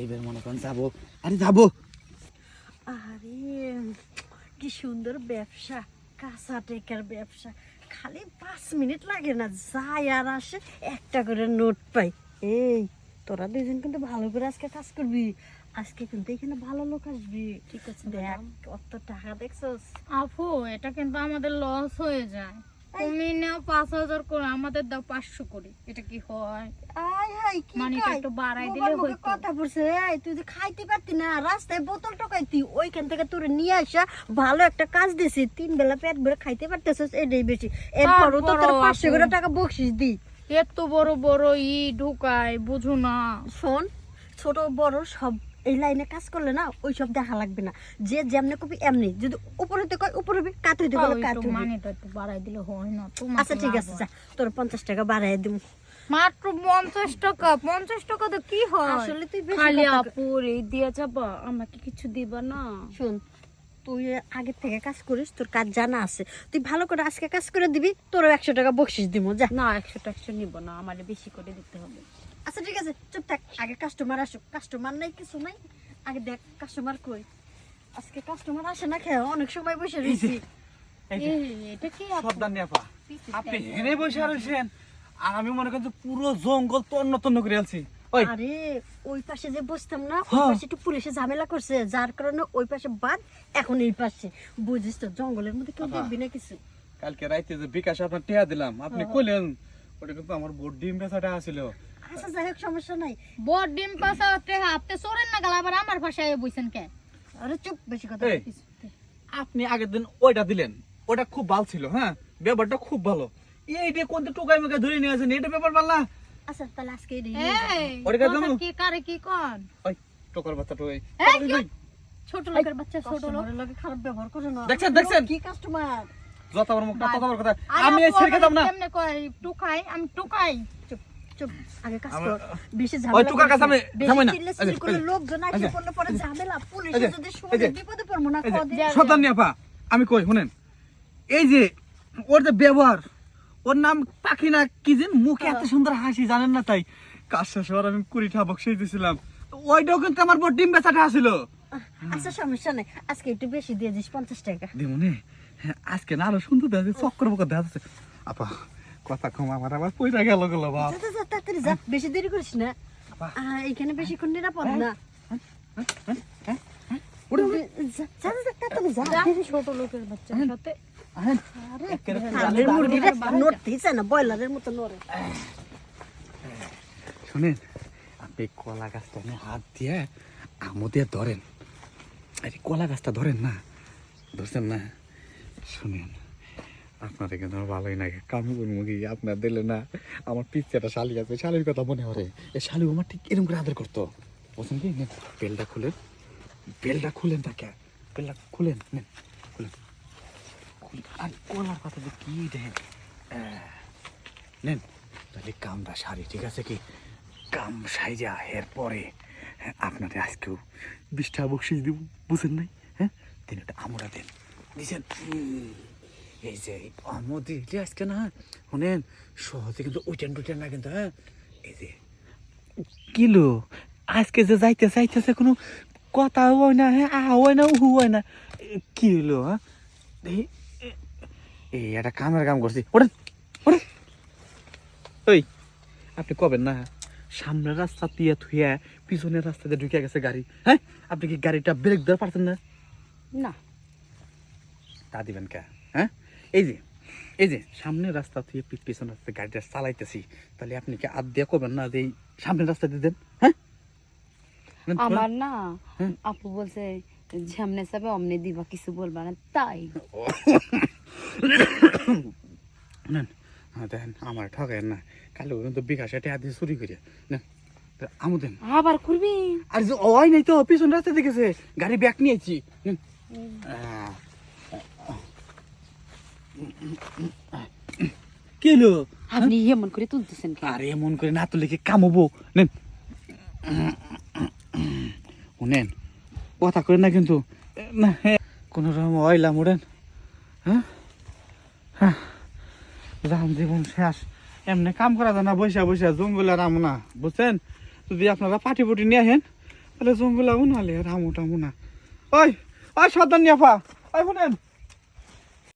এইবার মনে করেন যাব। আরে যাব। আরে কি সুন্দর ব্যবসা কাঁচা টেকার ব্যবসা। খালি পাঁচ মিনিট লাগে না যায় আর আসে একটা করে নোট পাই। এই তোরা দুজন কিন্তু ভালো করে আজকে কাজ করবি। আজকে কিন্তু এখানে ভালো লোক আসবি। ঠিক আছে দেখ কত টাকা দেখছস। আপু এটা কিন্তু আমাদের লস হয়ে যায়। তুমি নাও পাঁচ হাজার করে আমাদের দাও পাঁচশো করে। এটা কি হয়? আয় হাই কি কয়? একটু বাড়াই দিলে হইতো। কথা পড়ছে এই তুই যে খাইতে পারতি না রাস্তায় বোতল টকাইতি ওইখান থেকে তোর নিয়ে আসা ভালো একটা কাজ দিছি তিন বেলা পেট ভরে খাইতে পারতেছিস এটাই বেশি। এরপরও তো তোর পাঁচশো করে টাকা বকশিস দি। এত বড় বড় ই ঢুকায় বুঝো না। শোন ছোট বড় সব এই লাইনে কাজ করলে না ওই সব দেখা লাগবে না। যে যেমনে কপি এমনি। যদি উপরে হইতে কয় উপরে কাত হইতে বলে কাত হইবে। মানিটা একটু বাড়াই দিলে হয় না আচ্ছা ঠিক আছে যা তোর পঞ্চাশ টাকা বাড়াই দিব মাত্র পঞ্চাশ টাকা পঞ্চাশ টাকা তো কি হয়? আসলে তুই বেশি খালি আপুর এই দিয়ে যাবা আমাকে কিছু দিবা না। শোন তুই আগে থেকে কাজ করিস তোর কাজ জানা আছে। তুই ভালো করে আজকে কাজ করে দিবি তোরও একশো টাকা বকশিস দিব যা। না একশো টাকশো নিব না আমার বেশি করে দিতে হবে। আচ্ছা ঠিক আছে চুপ থাক আগে কাস্টমার আসুক। কাস্টমার নাই কিছু নাই। আগে দেখ কাস্টমার কই? আজকে কাস্টমার আসে না খেয়ে অনেক সময় বসে রয়েছি। এই যে, এই, এটা কি সাবধান নিয়াপা আপনি হেনে বসে রয়েছেন। আর আমি মনে পুরো জঙ্গল তন্ন তন্ন করে ওই। আরে ওই পাশে যে বসতাম না ওই হ্যাঁ। পাশে একটু পুলিশে ঝামেলা করছে। যার কারণে ওই পাশে বাদ এখন এই পাশে। বুঝিস তো জঙ্গলের মধ্যে কেউ দেখবি না কিছু। কালকে রাইতে যে বিকাশ আপনার টেয়া দিলাম আপনি কইলেন ওটা কিন্তু আমার বোর্ড ডিম বেচাটা আছিল। আচ্ছা যাই হোক সমস্যা নাই। বড় ডিম পাশা হাতে চোরেন না গেল আবার আমার ভাষায় বইছেন কে? আরে চুপ বেশি কথা এই। বলিস। আপনি আগের দিন ওইটা দিলেন ওটা খুব ভালো ছিল হ্যাঁ? ব্যাপারটা খুব ভালো। এই যে কোন টোকাই মেকে ধরে নিয়ে আসেন এটা ব্যাপার পারলা আচ্ছা তাহলে আজকে এই এই, ওরে কথা জানো? কি কারে কি কন? ওই টোকার বাচ্চা টোকাই এই, কি- ছোট লোকের বাচ্চা ছোট লোক। কাস্টমারের লগে খারাপ ব্যবহার করে না। দেখছেন, দেখছেন? কি কাস্টমার যত বড় মুখটা তত বড় কথা। আমি এই ছেড়ে খেতাম না। কেমনে কয় টুকাই আমি টুকাই। চুপ চুপ আগে কাজ কর। বেশি ওই ঝামেলা টুকার আমি থামাই না। চিল্লাচিল্লি এই যে, করলে এই যে, লোকজন এই পড়লে পরে ঝামেলা পুলিশে যদি শুনে বিপদে পড়ব না কদে যা- নিয়াপা আমি কই শুনেন। এই যে ওর যে ব্যবহার ওর নাম পাখি না কি যেন মুখে এত সুন্দর হাসি জানেন না তাই? কাজ শেষ হওয়ার আমি কুড়ি টা বক্সই দিছিলাম। ওইটাও কিন্তু আমার বড় ডিম বেচাটা আছিল আচ্ছা সমস্যা নাই। আজকে একটু বেশি দিয়ে দিস পঞ্চাশ টাকা। দিমনে? আজকে না আরও সুন্দর দেখা চক্কর বকর দেখা যাচ্ছে আপা কথা কম আমার আবার পয়সা গেল গেল বাপ তাড়াতাড়ি যা বেশি দেরি করিস না। এখানে বেশিক্ষণ নিরাপদ না। ওরে, যা, যা, যা, তাড়াতাড়ি যা। ছোট লোকের বাচ্চার সাথে। আহেন। আরে, একেবারে হাড়ের মুরগিটা নড়তেই চায় না ব্রয়লারের মতো নড়ে। শুনেন আপনি কলা গাছটা হাত দিয়ে আমু দিয়ে ধরেন। আরে কলা গাছটা ধরেন না ধরছেন না। শুনেন। আপনারা কিন্তু আমার ভালোই লাগে। কাম কি আপনার দিলে না আমার পিচ্ছে একটা শালি আছে শালির কথা মনে হরে এই শালি আমার ঠিক এরকম করে আদর করতো। বুঝছেন কি নেন বেলটা খুলেন। বেলটা খুলেন তাকে। বেলটা খুলেন নেন খুলেন। আর কলার কথা যে কি দেখেন নেন তাহলে কামটা সারি ঠিক আছে কি? কাম সাইজা এর পরে হ্যাঁ, আপনাদের আজকেও বিশটা বকশিস দিব বুঝেন নাই? হ্যাঁ তিনি একটা আমরা দেন। উম, এই যে আমও দিলে আজকে না শুনেন সহজে কিন্তু উঠেন টুটেন না কিন্তু হ্যাঁ? এই যে কিলো আজকে যে যাইতে যাইতেছে কোনো কথা হয় না হ্যাঁ? আহ হয় না উহু হয় না এ, কি হলো হ্যাঁ? এই একটা কামের কাম করছি ওঠেন ওঠেন। ওই আপনি কবেন না সামনের রাস্তা দিয়ে থুয়ে পিছনের রাস্তা দিয়ে ঢুকে গেছে গাড়ি হ্যাঁ? আপনি কি গাড়িটা ব্রেক ধরে পারতেন না? না। তা দিবেন কে হ্যাঁ? এই যে এই যে সামনের রাস্তা থুয়ে পি- পিছনের রাস্তা গাড়িটা চালাইতেছি তাহলে আপনি কি আদ দিয়ে কবেন না যে সামনের রাস্তা দিয়ে দেন? হ্যাঁ? আমার না। হ্যাঁ। আপু বলছে যাবে অমনে দিবা কিছু বলবা না। তাই। হ্যাঁ দেখেন আমার ঠকেন না। কালো কিন্তু বিকাশে টাকা দিয়ে চুরি করে নেন তা আবার করবি আর যে ওই নাই তো পিছন রাস্তা দেখেছে গাড়ি ব্যাক নিয়েছি। কি হলো? আপনি এমন করে তুলতেছেন আরে এমন করে না তুলে কি কামবো নেন। শুনেন কথা করে না কিন্তু। না কোন রকম অয়লাম ওড়েন হ্যাঁ? হ্যাঁ। রাম জীবন শেষ। এমনি কাম করা যায় না বৈশা বৈশা জঙ্গলে রাম না বুঝছেন? যদি আপনারা পাটি পুটি নিয়ে আসেন তাহলে জঙ্গল আর আমু টামু না। ওই ওই সাবধান নিয়াফা ওই শুনেন